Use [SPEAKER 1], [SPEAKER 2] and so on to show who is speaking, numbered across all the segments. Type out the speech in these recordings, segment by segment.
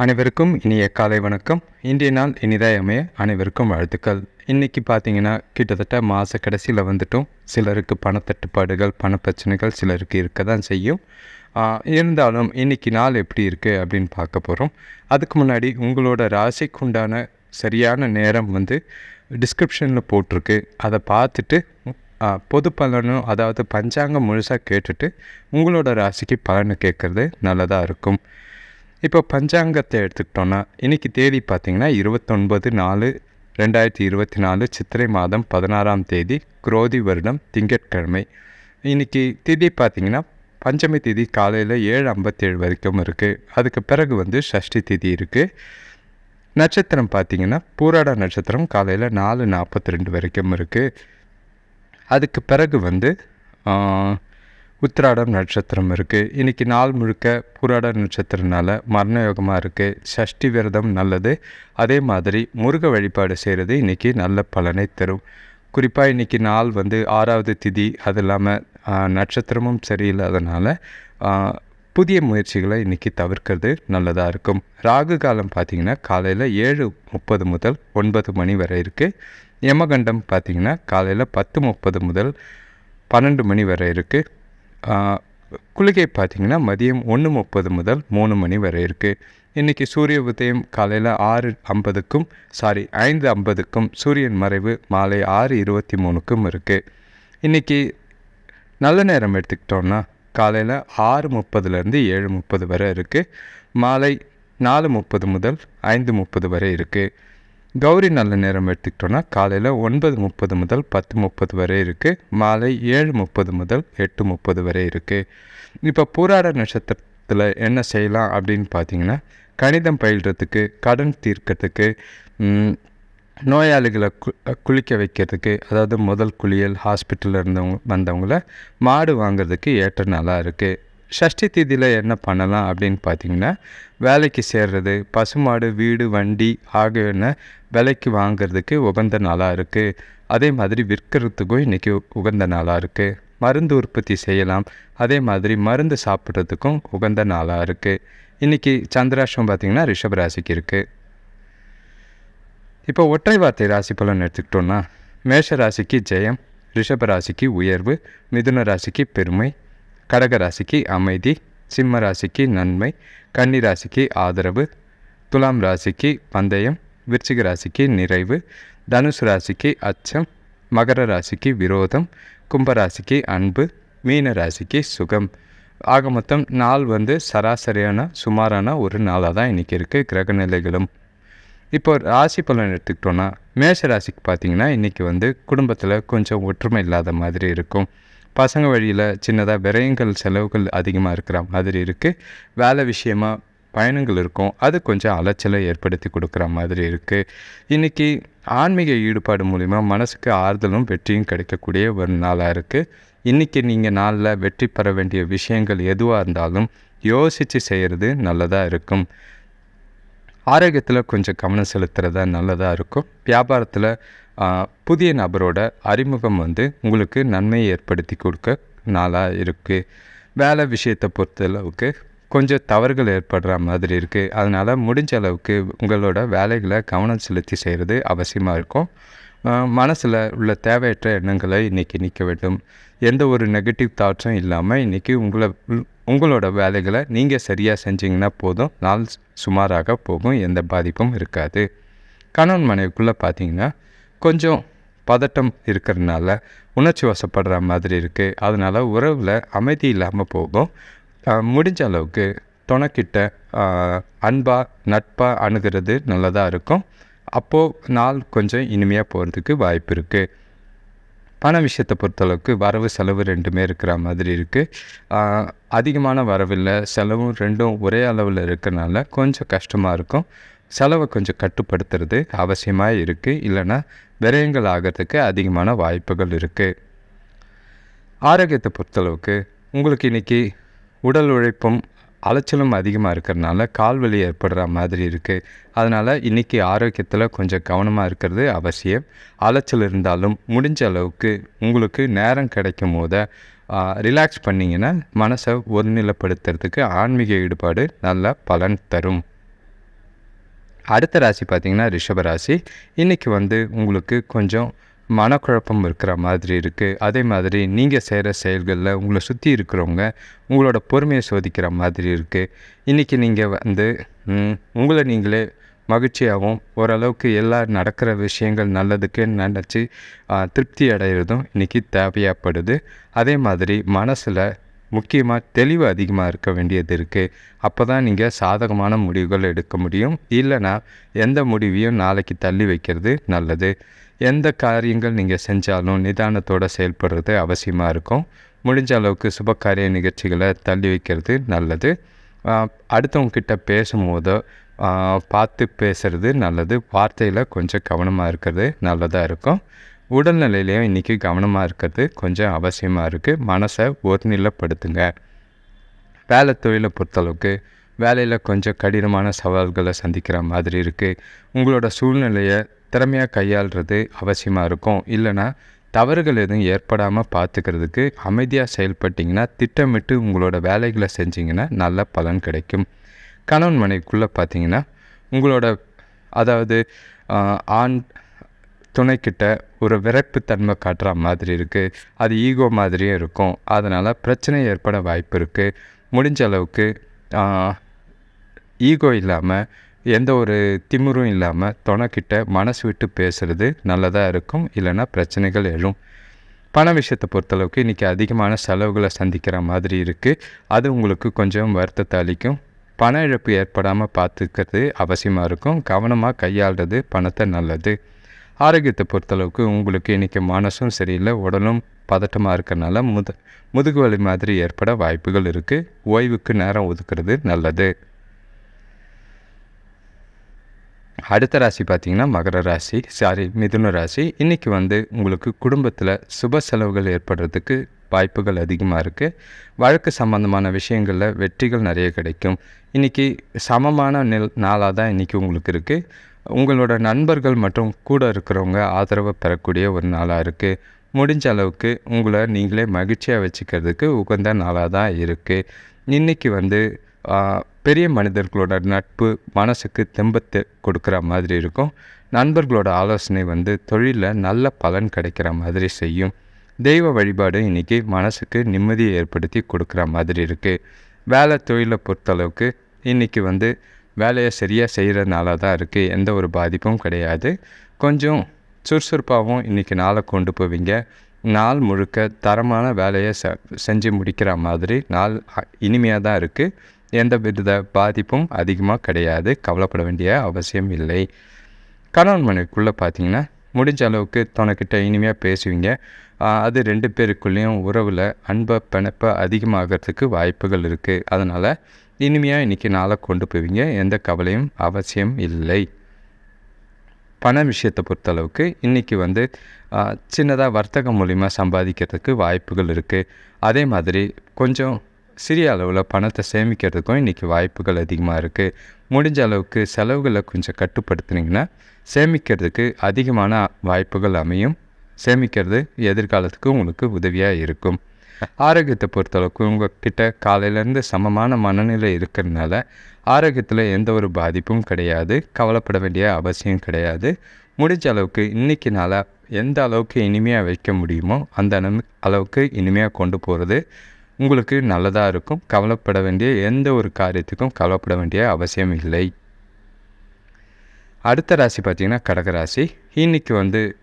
[SPEAKER 1] அனைவருக்கும் இனிய காலை வணக்கம். இன்றைய நாள் இனிதாய் அமைய அனைவருக்கும் வாழ்த்துக்கள். இன்றைக்கி பார்த்தீங்கன்னா கிட்டத்தட்ட மாத கடைசியில் வந்துட்டும். சிலருக்கு பணத்தட்டுப்பாடுகள் பணப்பிரச்சனைகள் சிலருக்கு இருக்க தான் செய்யும். இருந்தாலும் இன்றைக்கி நாள் எப்படி இருக்குது அப்படின்னு பார்க்க போகிறோம் அதுக்கு முன்னாடி உங்களோட ராசிக்கு உண்டான சரியான நேரம் வந்து டிஸ்கிரிப்ஷனில் போட்டிருக்கு. அதை பார்த்துட்டு பொது பலனும் அதாவது பஞ்சாங்கம் முழுசாக கேட்டுட்டு உங்களோட ராசிக்கு பலனை கேட்குறது நல்லதாக இருக்கும். இப்போ பஞ்சாங்கத்தை எடுத்துக்கிட்டோன்னா இன்றைக்கி தேதி பார்த்திங்கன்னா இருபத்தொன்பது நாலு ரெண்டாயிரத்தி இருபத்தி நாலு சித்திரை மாதம் பதினாறாம் தேதி குரோதி வருடம் திங்கட்கிழமை. இன்றைக்கி திதி பார்த்திங்கன்னா பஞ்சமி திதி காலையில் ஏழு ஐம்பத்தேழு வரைக்கும் இருக்குது அதுக்கு பிறகு வந்து ஷஷ்டி திதி இருக்குது நட்சத்திரம் பார்த்தீங்கன்னா பூராடா நட்சத்திரம் காலையில் நாலு நாற்பத்தி ரெண்டு வரைக்கும் இருக்குது அதுக்கு பிறகு வந்து உத்திராடம் நட்சத்திரம் இருக்குது இன்றைக்கி நாள் முழுக்க புராட நட்சத்திரனால மரண யோகமாக இருக்குது சஷ்டி விரதம் நல்லது. அதே மாதிரி முருக வழிபாடு செய்கிறது இன்றைக்கி நல்ல பலனை தரும். குறிப்பாக இன்றைக்கி நாள் வந்து ஆறாவது திதி. அது இல்லாமல் நட்சத்திரமும் சரியில்லாதனால புதிய முயற்சிகளை இன்றைக்கி தவிர்க்கிறது நல்லதாக இருக்கும். ராகு காலம் பார்த்திங்கன்னா காலையில் ஏழு முப்பது முதல் ஒன்பது மணி வரை இருக்குது யமகண்டம் பார்த்திங்கன்னா காலையில் பத்து முப்பது முதல் பன்னெண்டு மணி வரை இருக்குது குளிகை பார்த்திங்கன்னா மதியம் ஒன்று முப்பது முதல் மூணு மணி வரை இருக்குது இன்றைக்கி சூரிய உதயம் காலையில் ஆறு ஐம்பதுக்கும் சாரி ஐந்து ஐம்பதுக்கும் சூரியன் மறைவு மாலை ஆறு இருபத்தி மூணுக்கும் இருக்குது இன்றைக்கி நல்ல நேரம் எடுத்துக்கிட்டோன்னா காலையில் ஆறு முப்பதுலேருந்து ஏழு முப்பது வரை இருக்குது மாலை நாலு முப்பது முதல் ஐந்து முப்பது வரை இருக்குது கௌரி நல்ல நேரம் எடுத்துக்கிட்டோன்னா காலையில் ஒன்பது முப்பது முதல் பத்து முப்பது வரை இருக்குது மாலை ஏழு முப்பது முதல் எட்டு முப்பது வரை இருக்குது இப்போ பூராட நட்சத்திரத்தில் என்ன செய்யலாம் அப்படின்னு பார்த்தீங்கன்னா கணிதம் பயில்றதுக்கு கடன் தீர்க்கிறதுக்கு நோயாளிகளை கு குளிக்க வைக்கிறதுக்கு அதாவது முதல் குளியல் ஹாஸ்பிட்டலில் இருந்தவங்க வந்தவங்கள மாடு வாங்குறதுக்கு ஏற்ற நாளாக இருக்குது ஷஷ்டி தீதியில் என்ன பண்ணலாம் அப்படின்னு பார்த்தீங்கன்னா வேலைக்கு சேர்றது பசுமாடு வீடு வண்டி ஆகியன விலைக்கு வாங்குறதுக்கு உகந்த நாளாக இருக்குது அதே மாதிரி விற்கிறதுக்கும் இன்றைக்கி உகந்த நாளாக இருக்குது மருந்து உற்பத்தி செய்யலாம். அதே மாதிரி மருந்து சாப்பிட்றதுக்கும் உகந்த நாளாக இருக்குது இன்றைக்கி சந்திராஷ்டம் பார்த்திங்கன்னா ரிஷப ராசிக்கு இருக்குது இப்போ ஒற்றை வார்த்தை ராசி பலன் எடுத்துக்கிட்டோன்னா மேஷ ராசிக்கு ஜெயம் ரிஷப ராசிக்கு உயர்வு மிதுன ராசிக்கு பெருமை கடக ராசிக்கு அமைதி சிம்ம ராசிக்கு நன்மை கன்னி ராசிக்கு ஆதரவு துலாம் ராசிக்கு பந்தயம் விருச்சிக ராசிக்கு நிறைவு தனுசு ராசிக்கு அச்சம் மகர ராசிக்கு விரோதம் கும்பராசிக்கு அன்பு மீன ராசிக்கு சுகம். ஆக மொத்தம் நாள் வந்து சராசரியான சுமாரான ஒரு நாளாக தான் இன்றைக்கி இருக்குது கிரகநிலைகளும் இப்போ ராசி பலன் எடுத்துக்கிட்டோன்னா மேஷ ராசிக்கு பார்த்திங்கன்னா இன்றைக்கி வந்து குடும்பத்தில் கொஞ்சம் ஒற்றுமை இல்லாத மாதிரி இருக்கும். பசங்க வழியில் சின்னதாக விரயங்கள் செலவுகள் அதிகமாக இருக்கிற மாதிரி இருக்குது வேலை விஷயமாக பயணங்கள் இருக்கும். அது கொஞ்சம் அலைச்சலை ஏற்படுத்தி கொடுக்குற மாதிரி இருக்குது இன்றைக்கி ஆன்மீக ஈடுபாடு மூலிமா மனசுக்கு ஆறுதலும் வெற்றியும் கிடைக்கக்கூடிய ஒரு நாளாக இருக்குது இன்றைக்கி நீங்கள் நாளில் வெற்றி பெற வேண்டிய விஷயங்கள் எதுவாக இருந்தாலும் யோசித்து செய்கிறது நல்லதாக இருக்கும். ஆரோக்கியத்தில் கொஞ்சம் கவனம் செலுத்துறதா நல்லதாக இருக்கும். வியாபாரத்தில் புதிய நபரோட அறிமுகம் வந்து உங்களுக்கு நன்மையை ஏற்படுத்தி கொடுக்க நாளாக இருக்குது வேலை விஷயத்தை பொறுத்தளவுக்கு கொஞ்சம் தவறுகள் ஏற்படுற மாதிரி இருக்குது அதனால் முடிஞ்ச அளவுக்கு உங்களோட வேலைகளை கவனம் செலுத்தி செய்கிறது அவசியமாக இருக்கும். மனசில் உள்ள தேவையற்ற எண்ணங்களை இன்றைக்கி நிற்க வேண்டும். எந்த ஒரு நெகட்டிவ் தாட்ஸும் இல்லாமல் இன்றைக்கி உங்களை உங்களோட வேலைகளை நீங்கள் சரியாக செஞ்சிங்கன்னா போதும். நாள் சுமாராக போகும். எந்த பாதிப்பும் இருக்காது. கணவன் மனைவிக்குள்ளே பார்த்தீங்கன்னா கொஞ்சம் பதட்டம் இருக்கிறதுனால உணர்ச்சி வசப்படுற மாதிரி இருக்குது அதனால் உறவில் அமைதி இல்லாமல் போகும். முடிஞ்ச அளவுக்கு துணைக்கிட்ட அன்பாக நட்பாக அணுகிறது நல்லதாக இருக்கும். அப்போது நாள் கொஞ்சம் இனிமையாக போகிறதுக்கு வாய்ப்பு இருக்குது பண விஷயத்தை பொறுத்தளவுக்கு வரவு செலவு ரெண்டுமே இருக்கிற மாதிரி இருக்குது அதிகமான வரவில்லை செலவும் ரெண்டும் ஒரே அளவில் இருக்கிறனால கொஞ்சம் கஷ்டமாக இருக்கும். செலவை கொஞ்சம் கட்டுப்படுத்துறது அவசியமாக இருக்குது இல்லைன்னா விரயங்கள் ஆகிறதுக்கு அதிகமான வாய்ப்புகள் இருக்குது ஆரோக்கியத்தை பொறுத்தளவுக்கு உங்களுக்கு இன்றைக்கி உடல் உழைப்பும் அலைச்சலும் அதிகமாக இருக்கிறதுனால கால் வலி ஏற்படுற மாதிரி இருக்குது அதனால் இன்றைக்கி ஆரோக்கியத்தில் கொஞ்சம் கவனமாக இருக்கிறது அவசியம். அலைச்சல் இருந்தாலும் முடிஞ்ச அளவுக்கு உங்களுக்கு நேரம் கிடைக்கும் போத ரிலாக்ஸ் பண்ணிங்கன்னா மனசை ஒருநிலைப்படுத்துறதுக்கு ஆன்மீக ஈடுபாடு நல்ல பலன் தரும். அடுத்த ராசி பார்த்திங்கன்னா ரிஷப ராசி. இன்றைக்கி வந்து உங்களுக்கு கொஞ்சம் மனக்குழப்பம் இருக்கிற மாதிரி இருக்குது அதே மாதிரி நீங்கள் செய்கிற செயல்களில் உங்களை சுற்றி இருக்கிறவங்க உங்களோட பொறுமையை சோதிக்கிற மாதிரி இருக்குது இன்றைக்கி நீங்கள் வந்து உங்களை நீங்களே மகிழ்ச்சியாகவும் ஓரளவுக்கு எல்லா நடக்கிற விஷயங்கள் நல்லதுக்கு நினச்சி திருப்தி அடைகிறதும் இன்றைக்கி தேவையாகப்படுது அதே மாதிரி மனசில் முக்கியமாக தெளிவு அதிகமாக இருக்க வேண்டியது இருக்குது அப்போ தான் நீங்கள் சாதகமான முடிவுகள் எடுக்க முடியும். இல்லைன்னா எந்த முடிவையும் நாளைக்கு தள்ளி வைக்கிறது நல்லது. எந்த காரியங்கள் நீங்கள் செஞ்சாலும் நிதானத்தோடு செயல்படுறது அவசியமாக இருக்கும். முடிஞ்ச அளவுக்கு சுபகாரிய நிகழ்ச்சிகளை தள்ளி வைக்கிறது நல்லது. அடுத்தவங்கக்கிட்ட பேசும்போதோ பார்த்து பேசுறது நல்லது. வார்த்தையில் கொஞ்சம் கவனமாக இருக்கிறது நல்லதாக இருக்கும். உடல்நிலையிலையும் இன்றைக்கி கவனமாக இருக்கிறது கொஞ்சம் அவசியமாக இருக்குது மனசை ஒருநிலைப்படுத்துங்க. வேலை தொழிலை பொறுத்தளவுக்கு வேலையில் கொஞ்சம் கடினமான சவால்களை சந்திக்கிற மாதிரி இருக்குது உங்களோட சூழ்நிலையை திறமையாக கையாளுறது அவசியமாக இருக்கும். இல்லைன்னா தவறுகள் எதுவும் ஏற்படாமல் பார்த்துக்கிறதுக்கு அமைதியாக செயல்பட்டிங்கன்னா திட்டமிட்டு உங்களோட வேலைகளை செஞ்சிங்கன்னா நல்ல பலன் கிடைக்கும். கணவன் மனைவிக்குள்ளே பார்த்தீங்கன்னா உங்களோட அதாவது ஆண் துணைக்கிட்ட ஒரு விரைப்புத்தன்மை காட்டுற மாதிரி இருக்குது அது ஈகோ மாதிரியே இருக்கும். அதனால் பிரச்சனை ஏற்பட வாய்ப்பு இருக்குது முடிஞ்ச அளவுக்கு ஈகோ இல்லாமல் எந்த ஒரு திமிரும் இல்லாமல் துணைக்கிட்ட மனசு விட்டு பேசுகிறது நல்லதாக இருக்கும். இல்லைன்னா பிரச்சனைகள் எழும். பண விஷயத்தை பொறுத்தளவுக்கு இன்றைக்கி அதிகமான செலவுகளை சந்திக்கிற மாதிரி இருக்குது அது உங்களுக்கு கொஞ்சம் வருத்தத்தை அளிக்கும். பண இழப்பு ஏற்படாமல் பார்த்துக்கிறது அவசியமாக இருக்கும். கவனமாக கையாளுறது பணத்தை நல்லது. ஆரோக்கியத்தை பொறுத்தளவுக்கு உங்களுக்கு இன்றைக்கி மனசும் சரியில்லை உடலும் பதட்டமாக இருக்கனால முது முதுகு வலி மாதிரி ஏற்பட வாய்ப்புகள் இருக்குது ஓய்வுக்கு நேரம் ஒதுக்குறது நல்லது. அடுத்த ராசி பார்த்தீங்கன்னா மகர ராசி சாரி மிதுன ராசி. இன்றைக்கி வந்து உங்களுக்கு குடும்பத்தில் சுப செலவுகள் ஏற்படுறதுக்கு வாய்ப்புகள் அதிகமாக இருக்குது வழக்கு சம்பந்தமான விஷயங்களில் வெற்றிகள் நிறைய கிடைக்கும். இன்றைக்கி சமமான நெல் நாளாக தான் இன்றைக்கி உங்களுக்கு இருக்குது உங்களோட நண்பர்கள் மற்றும் கூட இருக்கிறவங்க ஆதரவை பெறக்கூடிய ஒரு நாளாக இருக்குது முடிஞ்ச அளவுக்கு உங்களை நீங்களே மகிழ்ச்சியாக வச்சுக்கிறதுக்கு உகந்த நாளாக தான் இருக்குது இன்றைக்கி வந்து பெரிய மனிதர்களோட நட்பு மனசுக்கு தெம்பத்தை கொடுக்குற மாதிரி இருக்கும். நண்பர்களோட ஆலோசனை வந்து தொழிலில் நல்ல பலன் கிடைக்கிற மாதிரி செய்யும். தெய்வ வழிபாடு இன்றைக்கி மனசுக்கு நிம்மதியை ஏற்படுத்தி கொடுக்குற மாதிரி இருக்குது வேலை தொழிலை பொறுத்தளவுக்கு இன்றைக்கி வந்து வேலையை சரியாக செய்கிறதுனால தான் இருக்குது எந்த ஒரு பாதிப்பும் கிடையாது. கொஞ்சம் சுறுசுறுப்பாகவும் இன்றைக்கி நாளை கொண்டு போவீங்க. நாள் முழுக்க தரமான வேலையை செ செஞ்சு முடிக்கிற மாதிரி நாள் இனிமையாக தான் இருக்குது எந்த வித பாதிப்பும் அதிகமாக கிடையாது. கவலைப்பட வேண்டிய அவசியம் இல்லை. கணவன் மனைவிக்குள்ளே பார்த்தீங்கன்னா முடிஞ்ச அளவுக்கு தனக்கிட்ட இனிமையாக பேசுவீங்க. அது ரெண்டு பேருக்குள்ளேயும் உறவில் அன்பை பிணப்பை அதிகமாகிறதுக்கு வாய்ப்புகள் இருக்குது அதனால் இனிமையாக இன்றைக்கி நாளை கொண்டு போவீங்க. எந்த கவலையும் அவசியம் இல்லை. பண விஷயத்தை பொறுத்தளவுக்கு இன்றைக்கி வந்து சின்னதாக வர்த்தகம் மூலிமா சம்பாதிக்கிறதுக்கு வாய்ப்புகள் இருக்குது அதே மாதிரி கொஞ்சம் சிறிய அளவில் பணத்தை சேமிக்கிறதுக்கும் இன்றைக்கி வாய்ப்புகள் அதிகமாக இருக்குது முடிஞ்ச அளவுக்கு செலவுகளை கொஞ்சம் கட்டுப்படுத்துனீங்கன்னா சேமிக்கிறதுக்கு அதிகமான வாய்ப்புகள் அமையும். சேமிக்கிறது எதிர்காலத்துக்கு உங்களுக்கு உதவியாக இருக்கும். ஆரோக்கியத்தை பொறுத்தளவுக்கு உங்ககிட்ட காலையிலேருந்து சமமான மனநிலை இருக்கிறதுனால ஆரோக்கியத்தில் எந்த ஒரு பாதிப்பும் கிடையாது கவலைப்பட வேண்டிய அவசியம் கிடையாது. முடிஞ்ச அளவுக்கு இன்றைக்கி எந்த அளவுக்கு இனிமையாக வைக்க முடியுமோ அந்த அளவுக்கு இனிமையாக கொண்டு போகிறது உங்களுக்கு நல்லதாக இருக்கும். கவலைப்பட வேண்டிய எந்த ஒரு காரியத்துக்கும் கவலைப்பட வேண்டிய அவசியம் இல்லை. அடுத்த ராசி பார்த்திங்கன்னா கடகராசி. இன்னைக்கு வந்து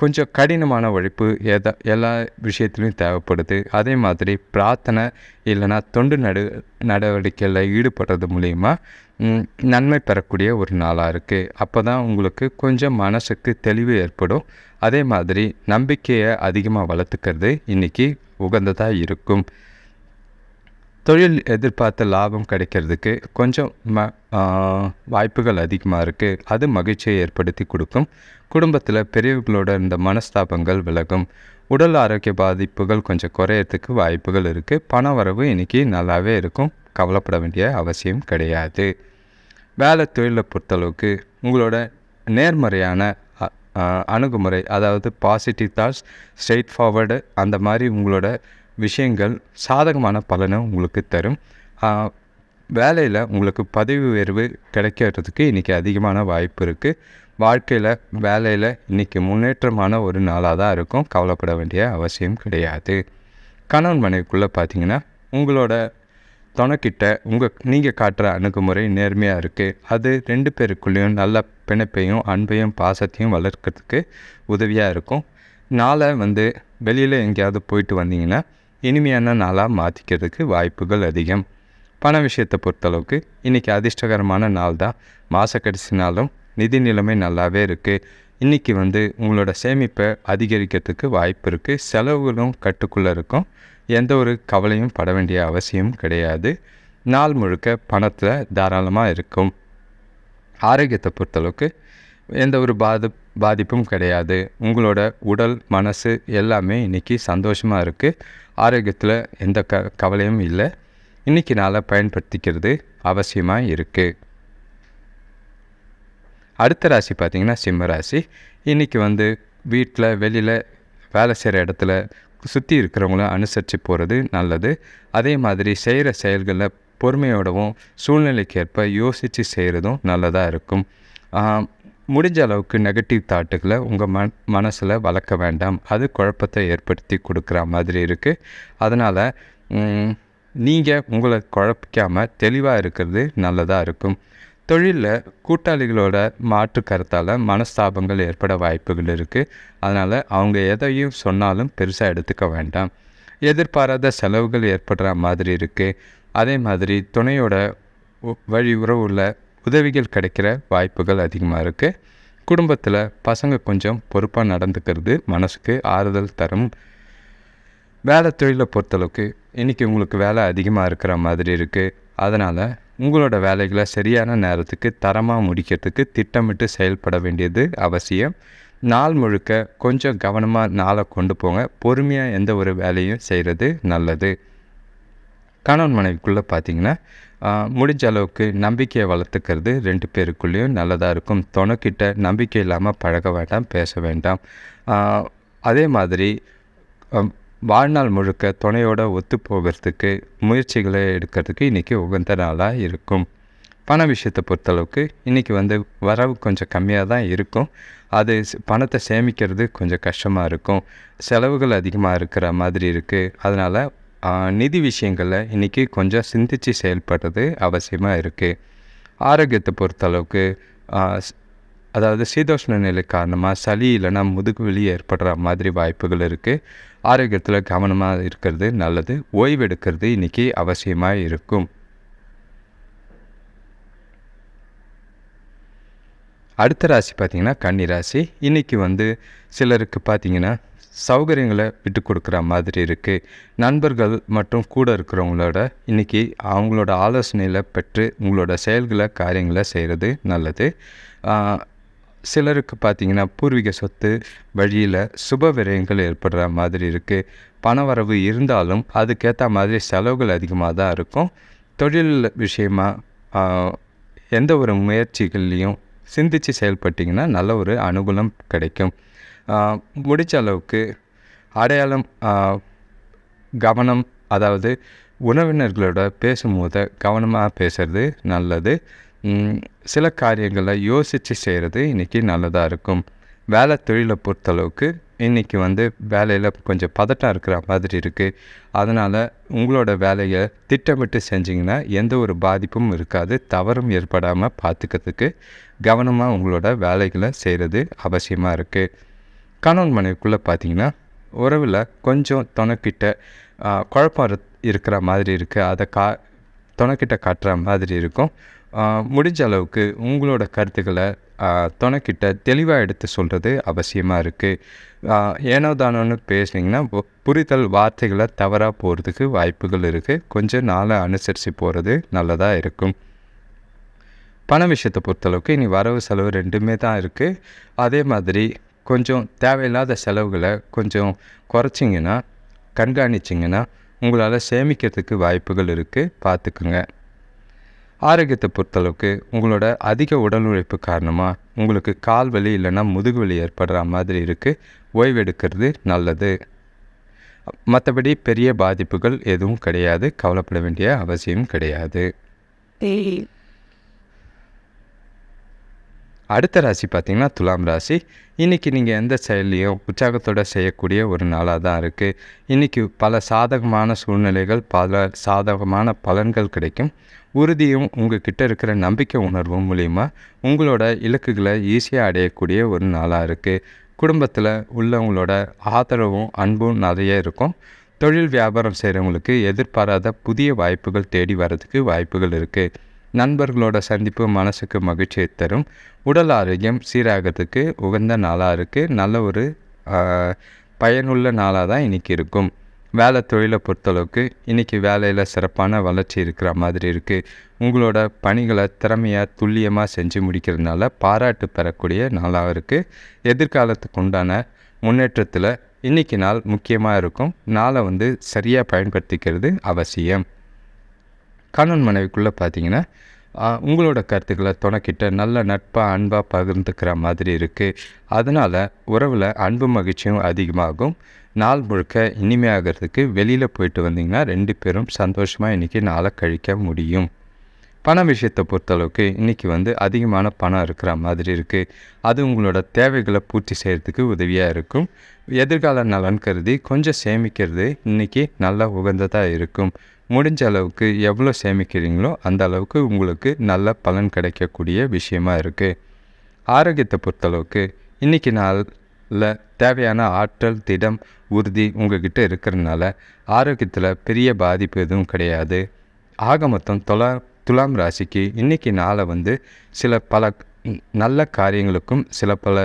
[SPEAKER 1] கொஞ்சம் கடினமான உழைப்பு எதா எல்லா விஷயத்துலையும் தேவைப்படுது. அதே மாதிரி பிரார்த்தனை இல்லைன்னா தொண்டு நடு நடவடிக்கையில் ஈடுபடுறது மூலிமா நன்மை பெறக்கூடிய ஒரு நாளாக இருக்குது அப்போ தான் உங்களுக்கு கொஞ்சம் மனசுக்கு தெளிவு ஏற்படும். அதே மாதிரி நம்பிக்கையை அதிகமாக வளர்த்துக்கிறது இன்றைக்கி உகந்ததாக இருக்கும். தொழில் எதிர்பார்த்த லாபம் கிடைக்கிறதுக்கு கொஞ்சம் ம வாய்ப்புகள் அதிகமாக இருக்குது அது மகிழ்ச்சியை ஏற்படுத்தி கொடுக்கும். குடும்பத்தில் பெரியவர்களோட இந்த மனஸ்தாபங்கள் விலகும். உடல் ஆரோக்கிய பாதிப்புகள் கொஞ்சம் குறையறதுக்கு வாய்ப்புகள் இருக்குது பண வரவு இன்றைக்கி நல்லாவே இருக்கும். கவலைப்பட வேண்டிய அவசியம் கிடையாது. வேலை தொழிலை பொறுத்தளவுக்கு உங்களோட நேர்மறையான அ- அணுகுமுறை அதாவது பாசிட்டிவ் தாட்ஸ் ஸ்ட்ரெயிட் ஃபார்வர்டு அந்த மாதிரி உங்களோட விஷயங்கள் சாதகமான பலனை உங்களுக்கு தரும். வேலையில் உங்களுக்கு பதவி உயர்வு கிடைக்கிறதுக்கு இன்றைக்கி அதிகமான வாய்ப்பு இருக்குது வாழ்க்கையில் வேலையில் இன்றைக்கி முன்னேற்றமான ஒரு நாளாக தான் இருக்கும். கவலைப்பட வேண்டிய அவசியம் கிடையாது. கணவன் மனைவிக்குள்ளே பார்த்தீங்கன்னா உங்களோட துணைக்கிட்ட உங்கள் நீங்கள் காட்டுற அணுகுமுறை நேர்மையாக இருக்குது அது ரெண்டு பேருக்குள்ளேயும் நல்ல பிணைப்பையும் அன்பையும் பாசத்தையும் வளர்க்குறதுக்கு உதவியாக இருக்கும். நாளை வந்து வெளியில் எங்கேயாவது போயிட்டு வந்தீங்கன்னா இனிமையான நாளாக மாற்றிக்கிறதுக்கு வாய்ப்புகள் அதிகம். பண விஷயத்தை பொறுத்தளவுக்கு இன்றைக்கி அதிர்ஷ்டகரமான நாள் தான் மாத கடைசினாலும் நிதி நிலைமை நல்லாவே இருக்குது இன்றைக்கி வந்து உங்களோட சேமிப்பை அதிகரிக்கிறதுக்கு வாய்ப்பு இருக்குது செலவுகளும் கட்டுக்குள்ளே இருக்கும். எந்த ஒரு கவலையும் பட வேண்டிய அவசியம் கிடையாது. நாள் முழுக்க பணத்தில் தாராளமாக இருக்கும். ஆரோக்கியத்தை பொறுத்தளவுக்கு எந்த ஒரு பாதி பாதிப்பும் கிடையாது. உங்களோட உடல் மனசு எல்லாமே இன்றைக்கி சந்தோஷமாக இருக்குது ஆரோக்கியத்தில் எந்த க கவலையும் இல்லை. இன்றைக்கி நாளை பயன்படுத்திக்கிறது அவசியமாக இருக்குது அடுத்த ராசி பார்த்திங்கன்னா சிம்ம ராசி. இன்றைக்கி வந்து வீட்டில் வெளியில் வேலை செய்கிற இடத்துல சுற்றி இருக்கிறவங்கள அனுசரித்து போகிறது நல்லது. அதே மாதிரி செய்கிற செயல்களில் பொறுமையோடவும் சூழ்நிலைக்கேற்ப யோசித்து செய்கிறதும் நல்லதாக இருக்கும். முடிஞ்ச அளவுக்கு நெகட்டிவ் தாட்டுகளை உங்கள் மன் மனசில் வளர்க்க வேண்டாம். அது குழப்பத்தை ஏற்படுத்தி கொடுக்குற மாதிரி இருக்குது அதனால் நீங்கள் உங்களை குழப்பிக்காமல் தெளிவாக இருக்கிறது நல்லதாக இருக்கும். தொழிலில் கூட்டாளிகளோட மாற்று கருத்தால் மனஸ்தாபங்கள் ஏற்பட வாய்ப்புகள் இருக்குது அதனால் அவங்க எதையும் சொன்னாலும் பெருசாக எடுத்துக்க வேண்டாம். எதிர்பாராத செலவுகள் ஏற்படுற மாதிரி இருக்குது அதே மாதிரி துணையோட வழி உறவுள்ள உதவிகள் கிடைக்கிற வாய்ப்புகள் அதிகமாக இருக்குது குடும்பத்தில் பசங்க கொஞ்சம் பொறுப்பாக நடந்துக்கிறது மனசுக்கு ஆறுதல் தரும். வேலை தொழிலை பொறுத்தளவுக்கு இன்றைக்கி உங்களுக்கு வேலை அதிகமாக இருக்கிற மாதிரி இருக்குது அதனால் உங்களோட வேலைகளை சரியான நேரத்துக்கு தரமாக முடிக்கிறதுக்கு திட்டமிட்டு செயல்பட வேண்டியது அவசியம். நாள் முழுக்க கொஞ்சம் கவனமாக நாளை கொண்டு போங்க. பொறுமையாக எந்த ஒரு வேலையும் செய்கிறது நல்லது. கணவன் மனைவிக்குள்ளே பார்த்தீங்கன்னா முடிஞ்ச அளவுக்கு நம்பிக்கையை வளர்த்துக்கிறது ரெண்டு பேருக்குள்ளேயும் நல்லதாக இருக்கும். துணைக்கிட்ட நம்பிக்கை இல்லாமல் பழக வேண்டாம் பேச வேண்டாம். அதே மாதிரி வாழ்நாள் முழுக்க துணையோடு ஒத்து போகிறதுக்கு முயற்சிகளை எடுக்கிறதுக்கு இன்றைக்கி உகந்த நாளாக இருக்கும். பண விஷயத்தை பொறுத்தளவுக்கு இன்றைக்கி வந்து வரவு கொஞ்சம் கம்மியாக தான் இருக்கும். அது பணத்தை சேமிக்கிறது கொஞ்சம் கஷ்டமாக இருக்கும். செலவுகள் அதிகமாக இருக்கிற மாதிரி இருக்குது அதனால் நிதி விஷயங்களில் இன்றைக்கி கொஞ்சம் சிந்தித்து செயல்படுறது அவசியமாக இருக்குது ஆரோக்கியத்தை பொறுத்தளவுக்கு அதாவது சீதோஷ்ண நிலை காரணமாக சளி இல்லைனா முதுகு வலி ஏற்படுற மாதிரி வாய்ப்புகள் இருக்குது ஆரோக்கியத்தில் கவனமாக இருக்கிறது நல்லது ஓய்வெடுக்கிறது இன்றைக்கி அவசியமாக இருக்கும். அடுத்த ராசி பார்த்திங்கன்னா கன்னி ராசி. இன்றைக்கி வந்து சிலருக்கு பார்த்திங்கன்னா சௌகரியங்களை விட்டு கொடுக்குற மாதிரி இருக்குது நண்பர்கள் மற்றும் கூட இருக்கிறவங்களோட இன்றைக்கி அவங்களோட ஆலோசனையில் பெற்று உங்களோட செயல்களை காரியங்களை செய்கிறது நல்லது. சிலருக்கு பார்த்திங்கன்னா பூர்வீக சொத்து வழியில் சுப விரயங்கள் ஏற்படுற மாதிரி இருக்குது பண வரவு இருந்தாலும் அதுக்கேற்ற மாதிரி செலவுகள் அதிகமாக தான் இருக்கும். தொழில் விஷயமாக எந்த ஒரு முயற்சிகள்லேயும் சிந்தித்து செயல்பட்டிங்கன்னா நல்ல ஒரு அனுகூலம் கிடைக்கும். முடித்த அளவுக்கு அடையாளம் கவனம் அதாவது உறவினர்களோட பேசும்போது கவனமாக பேசுகிறது நல்லது. சில காரியங்களை யோசித்து செய்கிறது இன்றைக்கி நல்லதாக இருக்கும். வேலை தொழிலை பொறுத்தளவுக்கு இன்றைக்கி வந்து வேலையில் கொஞ்சம் பதட்டம் இருக்கிற மாதிரி இருக்குது அதனால் உங்களோட வேலையை திட்டமிட்டு செஞ்சிங்கன்னா எந்த ஒரு பாதிப்பும் இருக்காது. தவறும் ஏற்படாமல் பார்த்துக்கிறதுக்கு கவனமாக உங்களோட வேலைகளை செய்கிறது அவசியமாக இருக்குது கணவன் மனைவிக்குள்ளே பார்த்தீங்கன்னா உறவில் கொஞ்சம் துணைக்கிட்ட குழப்பம் இருக்கிற மாதிரி இருக்குது அதை கா துணைக்கிட்ட காட்டுற மாதிரி இருக்கும். முடிஞ்ச அளவுக்கு உங்களோட கருத்துக்களை துணைக்கிட்ட தெளிவாக எடுத்து சொல்கிறது அவசியமாக இருக்குது ஏனோ தானோன்னு பேசுனீங்கன்னா புரிதல் வார்த்தைகளை தவறாக போகிறதுக்கு வாய்ப்புகள் இருக்குது கொஞ்சம் நாளை அனுசரித்து போகிறது நல்லதாக இருக்கும். பண விஷயத்தை பொறுத்தளவுக்கு இனி வரவு செலவு ரெண்டுமே தான் இருக்குது அதே மாதிரி கொஞ்சம் தேவையில்லாத செலவுகளை கொஞ்சம் குறைச்சிங்கன்னா கண்காணிச்சிங்கன்னா உங்களால் சேமிக்கிறதுக்கு வாய்ப்புகள் இருக்குது பார்த்துக்குங்க. ஆரோக்கியத்தை பொறுத்தளவுக்கு உங்களோட அதிக உடல் உழைப்பு காரணமாக உங்களுக்கு கால் வலி இல்லைன்னா முதுகு வலி ஏற்படுற மாதிரி இருக்குது ஓய்வெடுக்கிறது நல்லது. மற்றபடி பெரிய பாதிப்புகள் எதுவும் கிடையாது. கவலைப்பட வேண்டிய அவசியம் கிடையாது. அடுத்த ராசி பார்த்திங்கன்னா துலாம் ராசி. இன்றைக்கி நீங்கள் எந்த செயல்லையும் உற்சாகத்தோடு செய்யக்கூடிய ஒரு நாளாக தான் இருக்குது இன்றைக்கி பல சாதகமான சூழ்நிலைகள் பல சாதகமான பலன்கள் கிடைக்கும். உறுதியும் உங்கள் கிட்ட இருக்கிற நம்பிக்கை உணர்வும் மூலிமா உங்களோட இலக்குகளை ஈஸியாக அடையக்கூடிய ஒரு நாளாக இருக்குது குடும்பத்தில் உள்ளவங்களோட ஆதரவும் அன்பும் நிறைய இருக்கும். தொழில் வியாபாரம் செய்கிறவங்களுக்கு எதிர்பாராத புதிய வாய்ப்புகள் தேடி வர்றதுக்கு வாய்ப்புகள் இருக்குது நண்பர்களோட சந்திப்பு மனசுக்கு மகிழ்ச்சியை தரும். உடல் ஆரோக்கியம் சீராகிறதுக்கு உகந்த நாளாக இருக்குது நல்ல ஒரு பயனுள்ள நாளாக தான் இன்றைக்கி இருக்கும். வேலை தொழிலை பொறுத்தளவுக்கு இன்றைக்கி வேலையில் சிறப்பான வளர்ச்சி இருக்கிற மாதிரி இருக்குது உங்களோட பணிகளை திறமையாக துல்லியமாக செஞ்சு முடிக்கிறதுனால பாராட்டு பெறக்கூடிய நாளாக இருக்குது எதிர்காலத்துக்கு உண்டான முன்னேற்றத்தில் இன்றைக்கி நாள் முக்கியமாக இருக்கும். நாளை வந்து சரியாக பயன்படுத்திக்கிறது அவசியம். கணவன் மனைவிக்குள்ளே பார்த்தீங்கன்னா உங்களோட கருத்துக்களை துணைக்கிட்ட நல்ல நட்பாக அன்பாக பகிர்ந்துக்கிற மாதிரி இருக்குது அதனால் உறவில் அன்பு மகிழ்ச்சியும் அதிகமாகும். நாள் முழுக்க இனிமையாகிறதுக்கு வெளியில் போயிட்டு வந்தீங்கன்னா ரெண்டு பேரும் சந்தோஷமாக இன்றைக்கி நாளை கழிக்க முடியும். பண விஷயத்தை பொறுத்தளவுக்கு இன்றைக்கி வந்து அதிகமான பணம் இருக்கிற மாதிரி இருக்குது அது உங்களோட தேவைகளை பூர்த்தி செய்கிறதுக்கு உதவியாக இருக்கும். எதிர்கால நலன் கருதி கொஞ்சம் சேமிக்கிறது இன்றைக்கி நல்லா உகந்ததாக இருக்கும். முடிஞ்ச அளவுக்கு எவ்வளோ சேமிக்கிறீங்களோ அந்த அளவுக்கு உங்களுக்கு நல்ல பலன் கிடைக்கக்கூடிய விஷயமா இருக்குது ஆரோக்கியத்தை பொறுத்தளவுக்கு இன்றைக்கி நாளில் தேவையான ஆற்றல் திடம் உறுதி உங்ககிட்ட இருக்கிறதுனால ஆரோக்கியத்தில் பெரிய பாதிப்பு எதுவும் கிடையாது. ஆக மொத்தம் தொலா துலாம் ராசிக்கு இன்றைக்கி நாளை வந்து சில பல நல்ல காரியங்களுக்கும் சில பல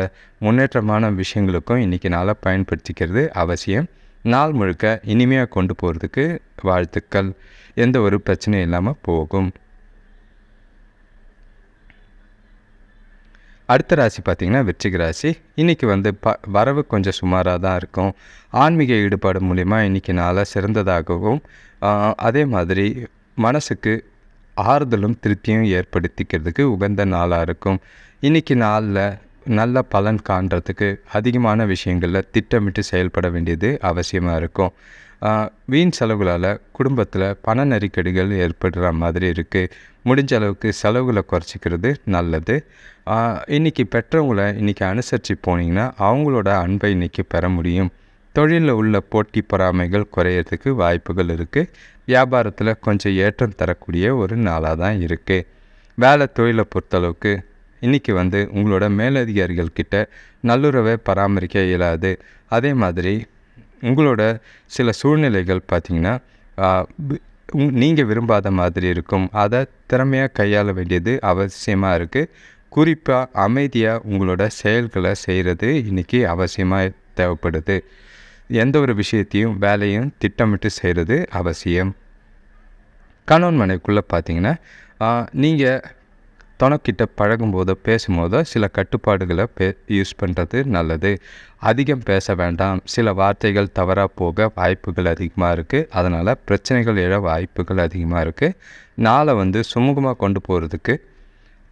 [SPEAKER 1] முன்னேற்றமான விஷயங்களுக்கும் இன்றைக்கி நாளை பயன்படுத்திக்கிறது அவசியம். நாள் முழுக்க இனிமையாக கொண்டு போகிறதுக்கு வாழ்த்துக்கள். எந்த ஒரு பிரச்சனையும் இல்லாமல் போகும். அடுத்த ராசி பார்த்திங்கன்னா வெற்றிக ராசி. இன்றைக்கி வந்து ப வரவு கொஞ்சம் சுமாராக தான் இருக்கும். ஆன்மீக ஈடுபாடு மூலிமா இன்றைக்கி நாளாக சிறந்ததாகவும் அதே மாதிரி மனசுக்கு ஆறுதலும் திருப்தியும் ஏற்படுத்திக்கிறதுக்கு உகந்த நாளாக இருக்கும். இன்றைக்கி நாளில் நல்ல பலன் காண்றதுக்கு அதிகமான விஷயங்களில் திட்டமிட்டு செயல்பட வேண்டியது அவசியமாக இருக்கும். வீண் செலவுகளால் குடும்பத்தில் பண நெருக்கடிகள் ஏற்படுற மாதிரி இருக்குது முடிஞ்ச அளவுக்கு செலவுகளை குறைச்சிக்கிறது நல்லது. இன்றைக்கி பெற்றவங்களை இன்றைக்கி அனுசரித்து போனீங்கன்னா அவங்களோட அன்பை இன்றைக்கி பெற முடியும். தொழிலில் உள்ள போட்டி பொறாமைகள் குறையிறதுக்கு வாய்ப்புகள் இருக்குது வியாபாரத்தில் கொஞ்சம் ஏற்றம் தரக்கூடிய ஒரு நாளாக தான் இருக்குது வேலை தொழிலை பொறுத்தளவுக்கு இன்றைக்கி வந்து உங்களோட மேலதிகாரிகள் கிட்ட நல்லுறவை பராமரிக்க இயலாது. அதே மாதிரி உங்களோட சில சூழ்நிலைகள் பார்த்திங்கன்னா நீங்கள் விரும்பாத மாதிரி இருக்கும். அதை திறமையாக கையாள வேண்டியது அவசியமாக இருக்குது குறிப்பாக அமைதியாக உங்களோட செயல்களை செய்கிறது இன்றைக்கி அவசியமாக தேவைப்படுது. எந்த ஒரு விஷயத்தையும் வேலையும் திட்டமிட்டு செய்கிறது அவசியம். கணவன் மனைவிக்குள்ளே பார்த்தீங்கன்னா நீங்கள் துணைக்கிட்ட பழகும்போதோ பேசும்போதோ சில கட்டுப்பாடுகளை பே யூஸ் பண்ணுறது நல்லது. அதிகம் பேச வேண்டாம். சில வார்த்தைகள் தவறாக போக வாய்ப்புகள் அதிகமாக இருக்குது அதனால் பிரச்சனைகள் எழ வாய்ப்புகள் அதிகமாக இருக்குது நாளை வந்து சுமூகமாக கொண்டு போகிறதுக்கு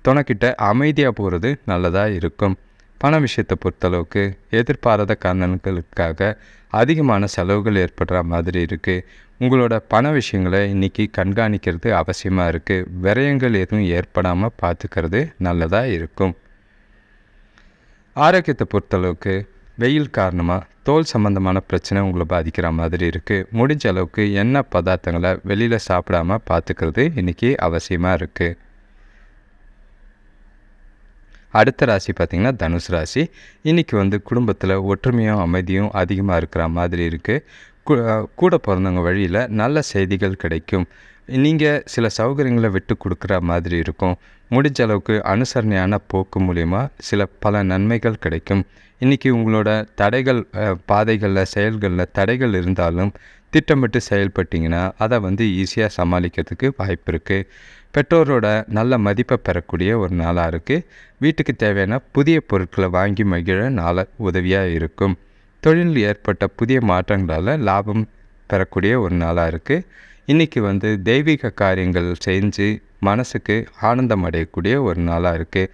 [SPEAKER 1] துணைக்கிட்ட அமைதியாக போகிறது நல்லதாக இருக்கும். பண விஷயத்தை பொறுத்தளவுக்கு எதிர்பாராத காரணங்களுக்காக அதிகமான செலவுகள் ஏற்படுற மாதிரி இருக்குது உங்களோட பண விஷயங்களை இன்றைக்கி கண்காணிக்கிறது அவசியமாக இருக்குது விரயங்கள் எதுவும் ஏற்படாமல் பார்த்துக்கிறது நல்லதாக இருக்கும். ஆரோக்கியத்தை பொறுத்தளவுக்கு வெயில் காரணமாக தோல் சம்மந்தமான பிரச்சனை உங்களை பாதிக்கிற மாதிரி இருக்குது முடிஞ்ச அளவுக்கு எண்ணெய் பதார்த்தங்களை வெளியில் சாப்பிடாமல் பார்த்துக்கிறது இன்றைக்கி அவசியமாக இருக்குது அடுத்த ராசி பார்த்திங்கன்னா தனுஷ் ராசி. இன்றைக்கி வந்து குடும்பத்தில் ஒற்றுமையும் அமைதியும் அதிகமாக இருக்கிற மாதிரி இருக்குது கூட பிறந்தவங்க வழியில் நல்ல செய்திகள் கிடைக்கும். நீங்கள் சில சௌகரியங்களை விட்டு கொடுக்குற மாதிரி இருக்கும். முடிஞ்ச அளவுக்கு அனுசரணையான போக்கு மூலிமா சில பல நன்மைகள் கிடைக்கும். இன்றைக்கி உங்களோட தடைகள் பாதைகளில் செயல்களில் தடைகள் இருந்தாலும் திட்டமிட்டு செயல்பட்டிங்கன்னா அதை வந்து ஈஸியாக சமாளிக்கிறதுக்கு வாய்ப்பு இருக்குது பெற்றோரோட நல்ல மதிப்பை பெறக்கூடிய ஒரு நாளாக இருக்குது வீட்டுக்கு தேவையான புதிய பொருட்களை வாங்கி மகிழ நாளாக உதவியாக இருக்கும். தொழிலில் ஏற்பட்ட புதிய மாற்றங்களால் லாபம் பெறக்கூடிய ஒரு நாளாக இருக்குது இன்றைக்கி வந்து தெய்வீக காரியங்கள் செஞ்சு மனசுக்கு ஆனந்தம் அடையக்கூடிய ஒரு நாளாக இருக்குது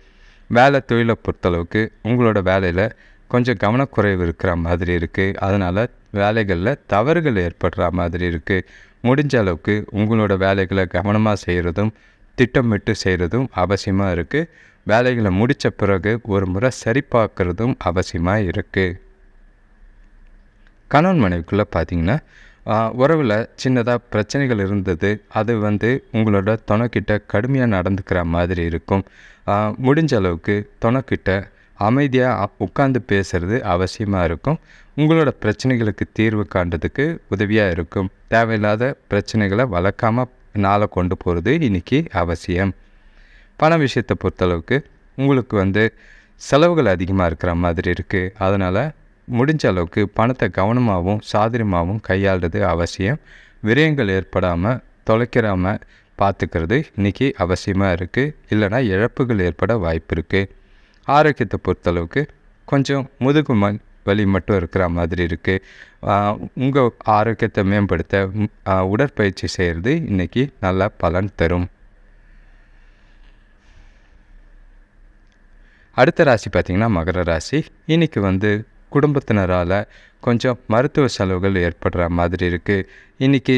[SPEAKER 1] வேலை தொழிலை பொறுத்தளவுக்கு உங்களோட வேலையில் கொஞ்சம் கவனக்குறைவு இருக்கிற மாதிரி இருக்குது அதனால் வேலைகளில் தவறுகள் ஏற்படுற மாதிரி இருக்குது முடிஞ்ச அளவுக்கு உங்களோட வேலைகளை கவனமாக செய்கிறதும் திட்டமிட்டு செய்கிறதும் அவசியமாக இருக்குது வேலைகளை முடித்த பிறகு ஒரு முறை சரிபார்க்குறதும் அவசியமாக இருக்குது கணவன் மனைவிக்குள்ளே பார்த்தீங்கன்னா உறவில் சின்னதாக பிரச்சனைகள் இருந்தது. அது வந்து உங்களோட துணைக்கிட்ட கடுமையாக நடந்துக்கிற மாதிரி இருக்கும். முடிஞ்ச அளவுக்கு துணைக்கிட்ட அமைதியாக உட்காந்து பேசுகிறது அவசியமாக இருக்கும். உங்களோட பிரச்சனைகளுக்கு தீர்வு காண்றதுக்கு உதவியாக இருக்கும். தேவையில்லாத பிரச்சனைகளை வளர்க்காம நாளை கொண்டு போகிறது இன்றைக்கி அவசியம். பண விஷயத்தை பொறுத்தளவுக்கு உங்களுக்கு வந்து செலவுகள் அதிகமாக இருக்கிற மாதிரி இருக்குது அதனால் முடிஞ்ச அளவுக்கு பணத்தை கவனமாகவும் சாதுரியமாகவும் கையாளுறது அவசியம். விரயங்கள் ஏற்படாமல் தொலைக்கிறாமல் பார்த்துக்கிறது இன்றைக்கி அவசியமாக இருக்குது இல்லைனா இழப்புகள் ஏற்பட வாய்ப்பு இருக்குது ஆரோக்கியத்தை பொறுத்தளவுக்கு கொஞ்சம் முதுகு வலி மட்டும் இருக்கிற மாதிரி இருக்குது உங்கள் ஆரோக்கியத்தை மேம்படுத்த உடற்பயிற்சி செய்கிறது இன்றைக்கி நல்ல பலன் தரும். அடுத்த ராசி பார்த்திங்கன்னா மகர ராசி. இன்றைக்கி வந்து குடும்பத்தினரால் கொஞ்சம் மருத்துவ செலவுகள் ஏற்படுற மாதிரி இருக்குது இன்றைக்கி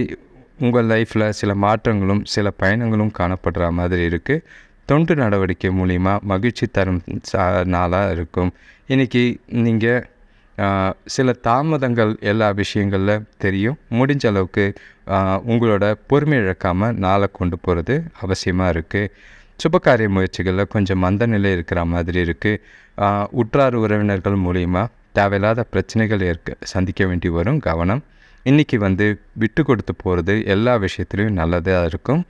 [SPEAKER 1] உங்கள் லைஃப்பில் சில மாற்றங்களும் சில பயணங்களும் காணப்படுற மாதிரி இருக்குது தொண்டு நடவடிக்கை மூலிமா மகிழ்ச்சி தரும் சா நாளாக இருக்கும். இன்றைக்கி நீங்கள் சில தாமதங்கள் எல்லா விஷயங்களில் தெரியும். முடிஞ்ச அளவுக்கு உங்களோட பொறுமை இழக்காமல் நாளை கொண்டு போகிறது அவசியமாக இருக்குது சுபகாரிய முயற்சிகளில் கொஞ்சம் மந்த நிலை இருக்கிற மாதிரி இருக்குது உற்றார் உறவினர்கள் மூலிமா தேவையில்லாத பிரச்சனைகள் இருக்க சந்திக்க வேண்டி வரும் கவனம். இன்றைக்கி வந்து விட்டு கொடுத்து போகிறது எல்லா விஷயத்துலையும் நல்லதாக இருக்கும்.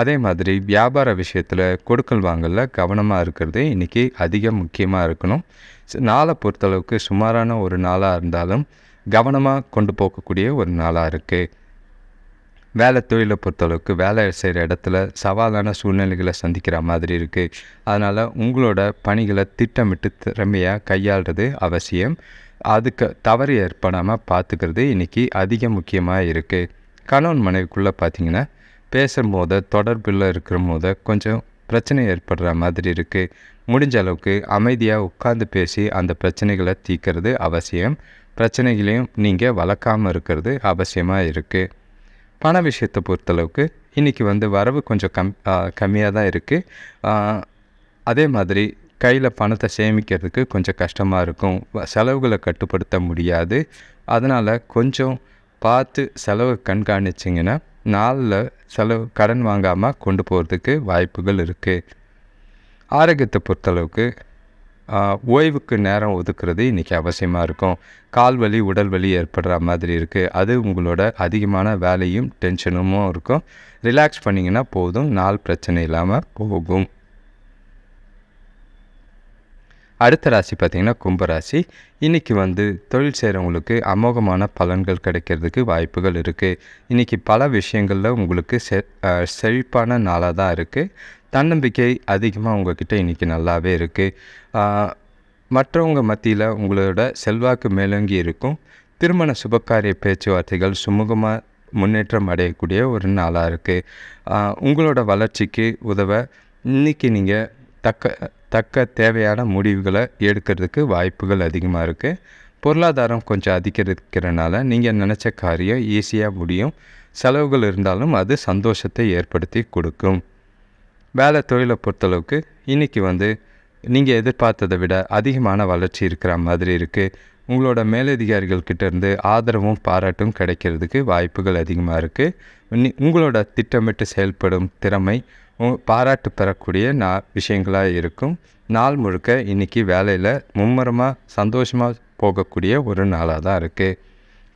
[SPEAKER 1] அதே மாதிரி வியாபார விஷயத்தில் கொடுக்கல் வாங்கலில் கவனமாக இருக்கிறது இன்றைக்கி அதிக முக்கியமாக இருக்கணும். நாளை பொறுத்தளவுக்கு சுமாரான ஒரு நாளாக இருந்தாலும் கவனமாக கொண்டு போகக்கூடிய ஒரு நாளாக இருக்குது வேலை தொழிலை பொறுத்தளவுக்கு வேலை செய்கிற இடத்துல சவாலான சூழ்நிலைகளை சந்திக்கிற மாதிரி இருக்குது அதனால் உங்களோட பணிகளை திட்டமிட்டு திறமையாக கையாளுறது அவசியம். அதுக்கு தவறு ஏற்படாமல் பார்த்துக்கிறது இன்றைக்கி அதிக முக்கியமாக இருக்குது கணவன் மனைவிக்குள்ளே பார்த்திங்கன்னா பேசும்போது தொடர்பில் இருக்கிற போது கொஞ்சம் பிரச்சனை ஏற்படுற மாதிரி இருக்குது முடிஞ்ச அளவுக்கு அமைதியாக உட்காந்து பேசி அந்த பிரச்சனைகளை தீர்க்கறது அவசியம். பிரச்சனைகளையும் நீங்கள் வளர்க்காமல் இருக்கிறது அவசியமாக இருக்குது பண விஷயத்தை பொறுத்தளவுக்கு இன்றைக்கி வந்து வரவு கொஞ்சம் கம் கம்மியாக தான் இருக்குது அதே மாதிரி கையில் பணத்தை சேமிக்கிறதுக்கு கொஞ்சம் கஷ்டமாக இருக்கும். வ- செலவுகளை கட்டுப்படுத்த முடியாது. அதனால் கொஞ்சம் பார்த்து செலவு கண்காணிச்சிங்கன்னா நாளில் செலவு கடன் வாங்காமல் கொண்டு போகிறதுக்கு வாய்ப்புகள் இருக்குது ஆரோக்கியத்தை பொறுத்தளவுக்கு ஓய்வுக்கு நேரம் ஒதுக்குறது இன்றைக்கி அவசியமாக இருக்கும். கால் வலி உடல் வலி ஏற்படுற மாதிரி இருக்குது அது உங்களோட அதிகமான வேலையும் டென்ஷனும் இருக்கும். ரிலாக்ஸ் பண்ணிங்கன்னா போதும். நாள் பிரச்சனை இல்லாமல் போகும். அடுத்த ராசி பார்த்திங்கன்னா கும்பராசி இன்றைக்கி வந்து தொழில் செய்கிறவங்களுக்கு அமோகமான பலன்கள் கிடைக்கிறதுக்கு வாய்ப்புகள் இருக்குது இன்றைக்கி பல விஷயங்களில் உங்களுக்கு செ செழிப்பான நாளாக தான் இருக்குது தன்னம்பிக்கை அதிகமாக உங்ககிட்ட இன்றைக்கி நல்லாவே இருக்குது மற்றவங்க மத்தியில் உங்களோட செல்வாக்கு மேலோங்கி இருக்கும். திருமண சுபகாரிய பேச்சுவார்த்தைகள் சுமூகமாக முன்னேற்றம் அடையக்கூடிய ஒரு நாளாக இருக்குது உங்களோட வளர்ச்சிக்கு உதவ இன்றைக்கி நீங்கள் தக்க தக்க தேவையான முடிவுகளை எடுக்கிறதுக்கு வாய்ப்புகள் அதிகமாக இருக்குது பொருளாதாரம் கொஞ்சம் அதிகரிக்கிறனால நீங்கள் நினச்ச காரியம் ஈஸியாக முடியும். செலவுகள் இருந்தாலும் அது சந்தோஷத்தை ஏற்படுத்தி கொடுக்கும். வேலை தொழிலை பொறுத்தளவுக்கு இன்றைக்கி வந்து நீங்கள் எதிர்பார்த்ததை விட அதிகமான வளர்ச்சி இருக்கிற மாதிரி இருக்குது உங்களோட மேலதிகாரிகள் கிட்டேருந்து ஆதரவும் பாராட்டும் கிடைக்கிறதுக்கு வாய்ப்புகள் அதிகமாக இருக்குது உங்களோட திட்டமிட்டு செயல்படும் திறமை உ- பாராட்டு பெறக்கூடிய நா விஷயங்களாக இருக்கும். நாள் முழுக்க இன்றைக்கி வேலையில் மும்முரமாக சந்தோஷமாக போகக்கூடிய ஒரு நாளாக தான் இருக்குது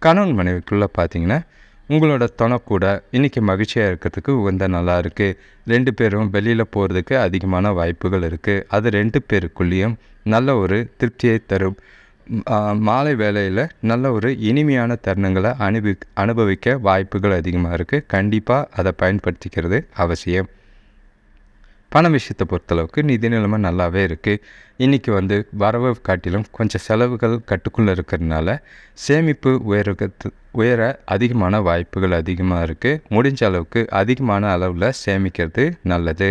[SPEAKER 1] கணவன் மனைவிக்குள்ளே பார்த்தீங்கன்னா உங்களோட துணை இன்றைக்கி மகிழ்ச்சியாக இருக்கிறதுக்கு உகந்த நல்லா இருக்குது ரெண்டு பேரும் வெளியில் போகிறதுக்கு அதிகமான வாய்ப்புகள் இருக்குது அது ரெண்டு பேருக்குள்ளேயும் நல்ல ஒரு திருப்தியை தரும். மாலை வேளையில் நல்ல ஒரு இனிமையான தருணங்களை அனுபவி அனுபவிக்க வாய்ப்புகள் அதிகமாக இருக்குது கண்டிப்பாக அதை பயன்படுத்திக்கிறது அவசியம். பண விஷயத்தை பொறுத்தளவுக்கு நிதி நிலைமை நல்லாவே இருக்குது இன்றைக்கி வந்து வரவை காட்டிலும் கொஞ்சம் செலவுகள் கட்டுக்குள்ளே இருக்கிறதுனால சேமிப்பு உயரத்து உயர அதிகமான வாய்ப்புகள் அதிகமாக இருக்குது முடிஞ்ச அளவுக்கு அதிகமான அளவில் சேமிக்கிறது நல்லது.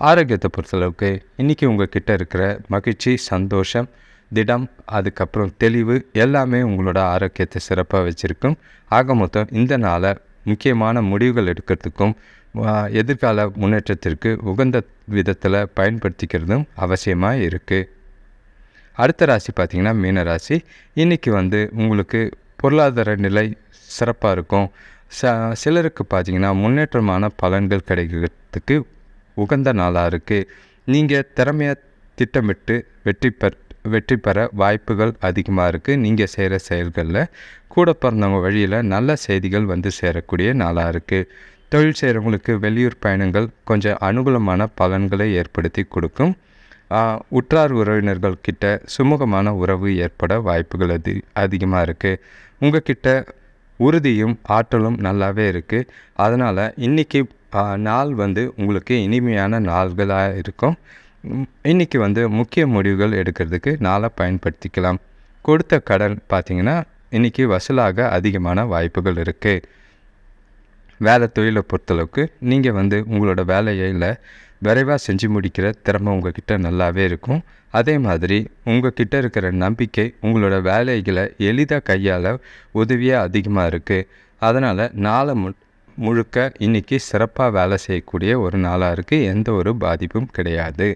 [SPEAKER 1] ஆரோக்கியத்தை பொறுத்தளவுக்கு இன்றைக்கி உங்கள் கிட்டே இருக்கிற மகிழ்ச்சி சந்தோஷம் திடம் அதுக்கப்புறம் தெளிவு எல்லாமே உங்களோட ஆரோக்கியத்தை சிறப்பாக வச்சுருக்கும். ஆக மொத்தம் இந்த நாளை முக்கியமான முடிவுகள் எடுக்கிறதுக்கும் எதிர்கால முன்னேற்றத்திற்கு உகந்த விதத்தில் பயன்படுத்திக்கிறதும் அவசியமாக இருக்குது அடுத்த ராசி பார்த்திங்கன்னா மீன ராசி. இன்றைக்கி வந்து உங்களுக்கு பொருளாதார நிலை சிறப்பாக இருக்கும். ச சிலருக்கு பார்த்திங்கன்னா முன்னேற்றமான பலன்கள் கிடைக்கிறதுக்கு உகந்த நாளாக இருக்குது நீங்கள் திறமையாக திட்டமிட்டு வெற்றி பெற் வெற்றி பெற வாய்ப்புகள் அதிகமாக இருக்குது நீங்கள் செய்கிற செயல்களில் கூட பிறந்தவங்க வழியில் நல்ல செய்திகள் வந்து சேரக்கூடிய நாளாக இருக்குது தொழில் செய்கிறவங்களுக்கு வெளியூர் பயணங்கள் கொஞ்சம் அனுகூலமான பலன்களை ஏற்படுத்தி கொடுக்கும். உற்றார் உறவினர்கள் கிட்ட சுமூகமான உறவு ஏற்பட வாய்ப்புகள் அதி அதிகமாக இருக்குது உங்கள் கிட்ட உறுதியும் ஆற்றலும் நல்லாவே இருக்குது அதனால் இன்றைக்கி நாள் வந்து உங்களுக்கு இனிமையான நாள்களாக இருக்கும். இன்றைக்கி இன்னைக்கு வந்து முக்கிய முடிவுகள் எடுக்கிறதுக்கு நாளை பயன்படுத்திக்கலாம். கொடுத்த கடன் பார்த்திங்கன்னா இன்றைக்கி வசூலாக அதிகமான வாய்ப்புகள் இருக்குது வேலை தொழிலை பொறுத்தளவுக்கு நீங்கள் வந்து உங்களோட வேலையில் விரைவாக செஞ்சு முடிக்கிற திறமை உங்ககிட்ட நல்லாவே இருக்கும். அதே மாதிரி உங்ககிட்ட இருக்கிற நம்பிக்கை உங்களோட வேலைகளை எளிதாக கையால் உதவியாக அதிகமாக இருக்குது அதனால் நாளை மு முழுக்க இன்றைக்கி சிறப்பாக வேலை செய்யக்கூடிய ஒரு நாளாக இருக்குது எந்த ஒரு பாதிப்பும் கிடையாது.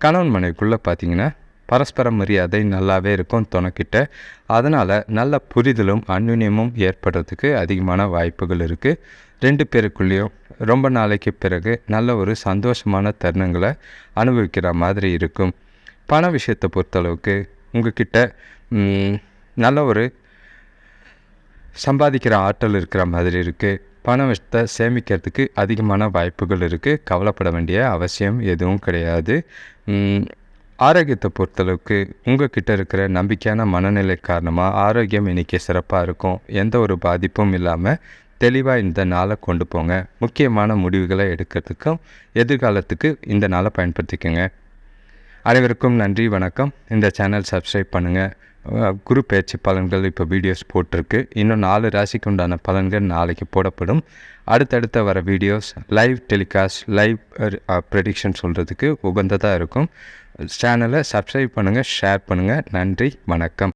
[SPEAKER 1] கணவன் மனைவிக்குள்ளே பார்த்தீங்கன்னா பரஸ்பர மரியாதை நல்லாவே இருக்கும் துணைக்கிட்ட. அதனால் நல்ல புரிதலும் அந்யுன்யமும் ஏற்படுறதுக்கு அதிகமான வாய்ப்புகள் இருக்குது ரெண்டு பேருக்குள்ளேயும் ரொம்ப நாளைக்கு பிறகு நல்ல ஒரு சந்தோஷமான தருணங்களை அனுபவிக்கிற மாதிரி இருக்கும். பண விஷயத்தை பொறுத்தளவுக்கு உங்ககிட்ட நல்ல ஒரு சம்பாதிக்கிற ஆற்றல் இருக்கிற மாதிரி இருக்குது பணத்தை சேமிக்கிறதுக்கு அதிகமான வாய்ப்புகள் இருக்குது கவலைப்பட வேண்டிய அவசியம் எதுவும் கிடையாது. ஆரோக்கியத்தை பொறுத்தளவுக்கு உங்கள் கிட்ட இருக்கிற நம்பிக்கையான மனநிலை காரணமாக ஆரோக்கியம் இன்றைக்கி சிறப்பாக இருக்கும். எந்த ஒரு பாதிப்பும் இல்லாமல் தெளிவாக இந்த நாளை கொண்டு போங்க. முக்கியமான முடிவுகளை எடுக்கிறதுக்கும் எதிர்காலத்துக்கு இந்த நாளை பயன்படுத்திக்கோங்க. அனைவருக்கும் நன்றி வணக்கம். இந்த சேனல் சப்ஸ்கிரைப் பண்ணுங்கள் குரு பயிற்சி பலன்கள் இப்போ வீடியோஸ் போட்டிருக்கு. இன்னும் நாலு ராசிக்கு உண்டான பலன்கள் நாளைக்கு போடப்படும். அடுத்தடுத்த வர videos live telecast live prediction சொல்கிறதுக்கு உகந்ததாக இருக்கும். சேனலை சப்ஸ்கிரைப் பண்ணுங்கள் ஷேர் பண்ணுங்கள் நன்றி வணக்கம்.